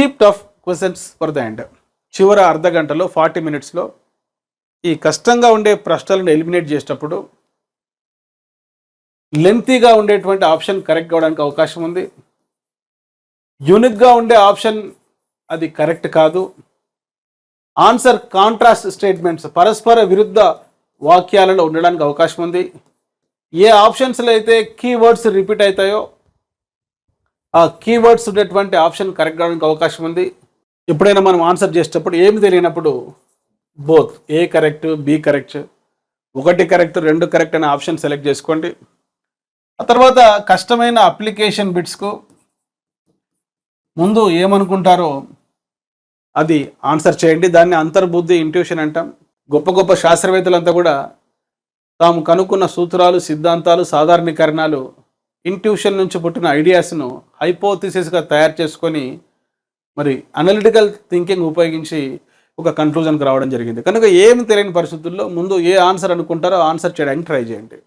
Keep tough questions for the end చివరి అర్ధ గంటలో ఫార్టీ మినిట్స్లో ఈ కష్టంగా ఉండే ప్రశ్నలను ఎలిమినేట్ చేసేటప్పుడు లెంతీగా ఉండేటువంటి ఆప్షన్ కరెక్ట్ కావడానికి అవకాశం ఉంది. యూనిక్గా ఉండే ఆప్షన్ అది కరెక్ట్ కాదు. ఆన్సర్ కాంట్రాస్ట్ స్టేట్మెంట్స్ పరస్పర విరుద్ధ వాక్యాలలో ఉండడానికి అవకాశం ఉంది. ఏ ఆప్షన్స్లో అయితే కీవర్డ్స్ రిపీట్ అవుతాయో కీవర్డ్స్ ఉండేటువంటి ఆప్షన్ కరెక్ట్ కావడానికి అవకాశం ఉంది. ఎప్పుడైనా మనం ఆన్సర్ చేసేటప్పుడు ఏమి తెలియనప్పుడు both A correct B correct ఒకటి కరెక్ట్ రెండు కరెక్ట్ అనే ఆప్షన్ సెలెక్ట్ చేసుకోండి. ఆ తర్వాత కష్టమైన అప్లికేషన్ బిట్స్కు ముందు ఏమనుకుంటారో అది ఆన్సర్ చేయండి. దాన్ని అంతర్బుద్ధి ఇంట్యూషన్ అంటాం. గొప్ప గొప్ప శాస్త్రవేత్తలంతా కూడా తాము కనుక్కున్న సూత్రాలు సిద్ధాంతాలు సాధారణీకరణాలు ఇంట్యూషన్ నుంచి పుట్టిన ఐడియాస్ను హైపోథిసిస్గా తయారు చేసుకొని మరి అనలిటికల్ థింకింగ్ ఉపయోగించి ఒక కన్క్లూజన్కి రావడం జరిగింది. కనుక ఏమి తెలియని పరిస్థితుల్లో ముందు ఏ ఆన్సర్ అనుకుంటారో ఆన్సర్ చేయడానికి ట్రై చేయండి.